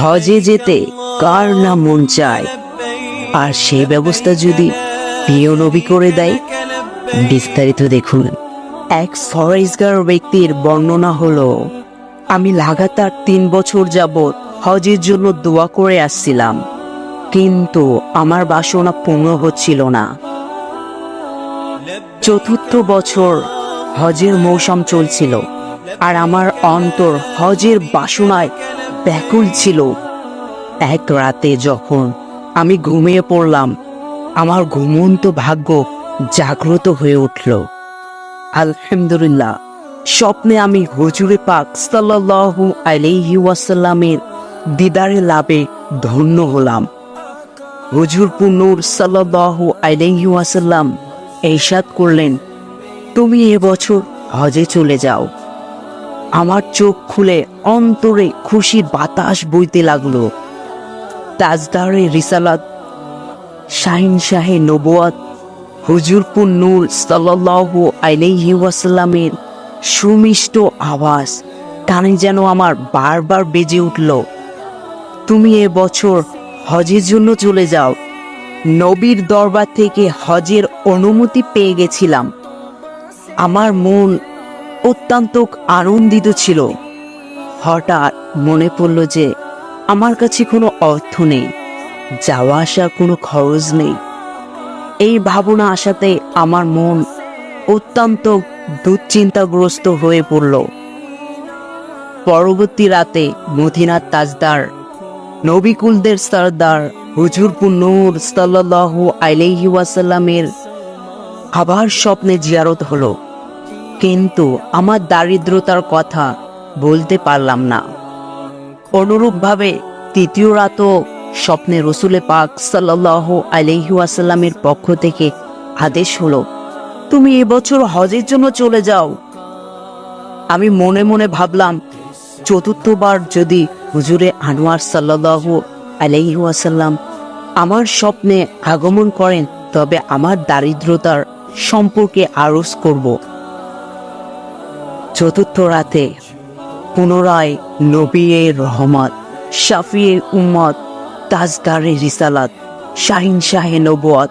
হজে যেতে কার না মন চায়? আর সে ব্যবস্থা যদি প্রিয় নবী করে দেয়? বিস্তারিত দেখুন। এক ফরেজগার ব্যক্তির বর্ণনা হলো, আমি লাগাতার তিন বছর যাবৎ হজের জন্য দোয়া করে আসছিলাম, কিন্তু আমার বাসনা পূর্ণ হচ্ছিল না। চতুর্থ বছর হজের মৌসুম চলছিল, আর আমার অন্তর হজের বাসনায় ব্যাকুল ছিল। এক রাতে যখন আমি ঘুমিয়ে পড়লাম, আমার ঘুমন্ত ভাগ্য জাগ্রত হয়ে উঠল। আলহামদুলিল্লাহ, স্বপ্নে আমি হজুরে পাক সাল্লাল্লাহু আলাইহি ওয়াসাল্লামের দিদারে লাভে ধন্য হলাম। হুজুর পুনুর সাল্লাল্লাহু আলাইহি ওয়াসাল্লাম এরশাদ করলেন, তুমি এবছর হজে চলে যাও। আমার চোখ খুলে অন্তরে খুশির বাতাস বইতে লাগল। তাজদারে রিসালাত, শাহিন শাহে নবুয়াত, হুজুরপুর নূর সাল্লাল্লাহু আলাইহি ওয়াসাল্লামের সুমিষ্ট আওয়াজ, কানে যেন আমার বারবার বেজে উঠল। তুমি এ বছর হজের জন্য চলে যাও। নবীর দরবার থেকে হজের অনুমতি পেয়ে গেছিলাম। আমার মন অত্যন্ত আনন্দিত ছিল। হঠাৎ মনে পড়ল যে আমার কাছে কোনো অর্থ নেই, যাওয়া আসার কোনো খরচ নেই। এই ভাবনা আসাতে আমার মন অত্যন্ত দুশ্চিন্তাগ্রস্ত হয়ে পড়ল। পরবর্তী রাতে মদিনার তাজদার, নবিকুলদের সর্দার হুজুরপুর নূর সাল্লাল্লাহু আলাইহি ওয়াসাল্লামের আবার স্বপ্নে জিয়ারত হলো। কিন্তু আমার দারিদ্রতার কথা বলতে পারলাম না। অনুরূপভাবে তৃতীয় রাতও স্বপ্নে রসুলে পাক সাল্লাহ আলহি আসাল্লামের পক্ষ থেকে আদেশ হলো, তুমি এবছর হজের জন্য চলে যাও। আমি মনে মনে ভাবলাম, চতুর্থবার যদি হুজুরে আনোয়ার সাল্লাহ আলহি আসাল্লাম আমার স্বপ্নে আগমন করেন, তবে আমার দারিদ্রতার সম্পর্কে আরজ করব। চতুর্থ রাতে পুনরায় নবীর রহমত, শাফিয়ে উম্মত, তাজদারে রিসালাত, শাহিন শাহে নবুয়াত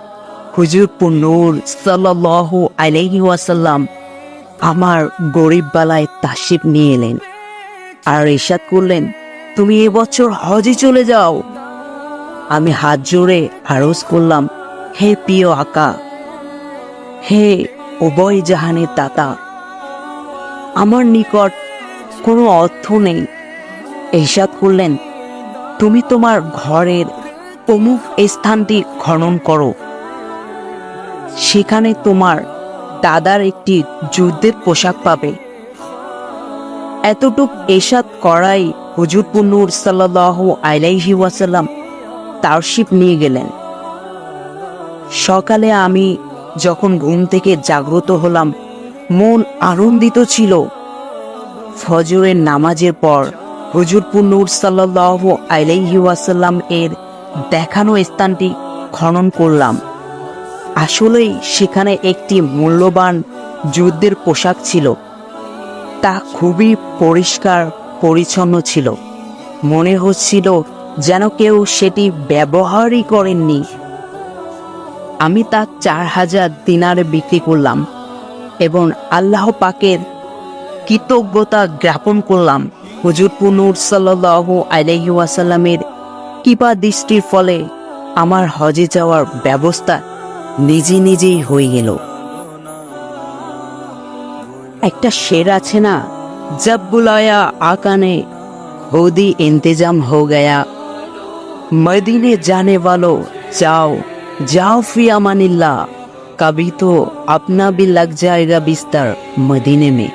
হুজুরপুর নূর সাল্লাল্লাহু আলাইহি ওয়াসাল্লাম আমার গরিব বালায় তাশিব নিয়ে এলেন আর ইরশাদ করলেন, তুমি এবছর হজে চলে যাও। আমি হাত জোড়ে আরজ করলাম, হে প্রিয় আকা, হে উভয় জাহানের দাতা আমার নিকট কোনো অর্থ নেই। এরশাদ করলেন, তুমি তোমার ঘরের অমুক স্থানটি খনন করো। সেখানে তোমার দাদার একটি যুদ্ধের পোশাক পাবে। এতটুক এসাদ করাই হুজুরপুর নূর সাল্লাহ আলাইহি ওয়াসাল্লাম তারশিপ নিয়ে গেলেন। সকালে আমি যখন ঘুম থেকে জাগ্রত হলাম মন আনন্দিত ছিল। ফজরের নামাজের পর হুজুরপুর নূর সাল্লাহ ওয়াসাল্লাম এর দেখানো স্থানটি খনন করলাম। আসলেই সেখানে একটি মূল্যবান যুদ্ধের পোশাক ছিল। তা খুবই পরিষ্কার, পরিচ্ছন্ন ছিল। মনে হচ্ছিল যেন কেউ সেটি ব্যবহারই করেননি। আমি তা চার হাজার দিনারে বিক্রি করলাম। এবং আল্লাহ পাকের কৃতজ্ঞতা জ্ঞাপন করলাম। হুজুরপু নূর সাল্লাহ আলহিউসাল্লামের কিবা দৃষ্টির ফলে আমার হজে যাওয়ার ব্যবস্থা নিজে নিজেই হয়ে গেল। একটা শের আছে না? জব্বুলয়া আকানে খুদি ইন্তজাম হো গয়া। মদিনে জানে বলো যাও যাও ফিয়া মানিল্লা कभी तो अपना भी लग जाएगा बिस्तर मदीने में।